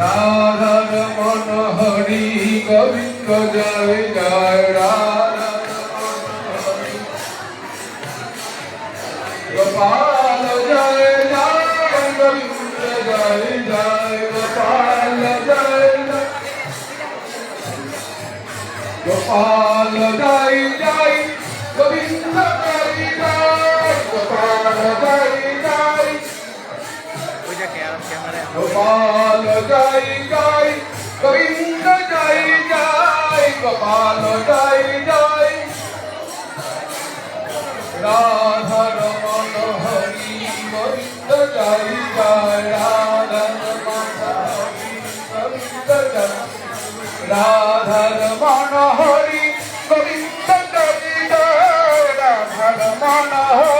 রাধার মন হরি গোবিন্দ জয় জয় রাধা গোপাল জয় জয় গোবিন্দ জয় জয় গোপাল জয় গোপাল জয় গোপাল জয় জয় গোবিন্দ জয় জয় গোপাল জয় জয় রাধা রমন হরি গোবিন্দ জয় জয় রাধা রমন হরি গোবিন্দ জয় রাধা রমন হরি গোবিন্দ জয় জয় রাধা রমন হরি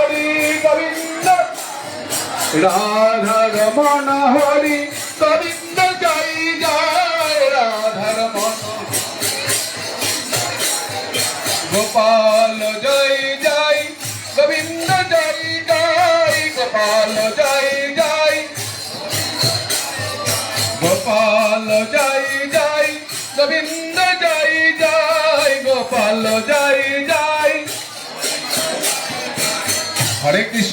রাধা রমন হরি, গোবিন্দ জয় জয় রাধা রমন গোপাল জয় জয়, গোবিন্দ জয় জয়, গোপাল জয় জয়। গোপাল জয় জয়, গোবিন্দ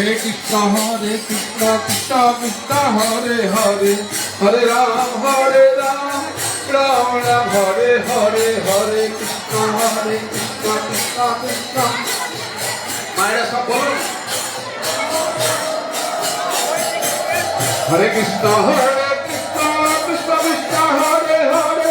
হরে কৃষ্ণ হরে কৃষ্ণ কৃষ্ণ কৃষ্ণ, হরে হরে হরে রাম হরে রাম রাম রাম, হরে হরে হরে কৃষ্ণ হরে কৃষ্ণ কৃষ্ণ কৃষ্ণ। মায়েরা সব বলুন। হরে কৃষ্ণ হরে কৃষ্ণ কৃষ্ণ কৃষ্ণ, হরে হরে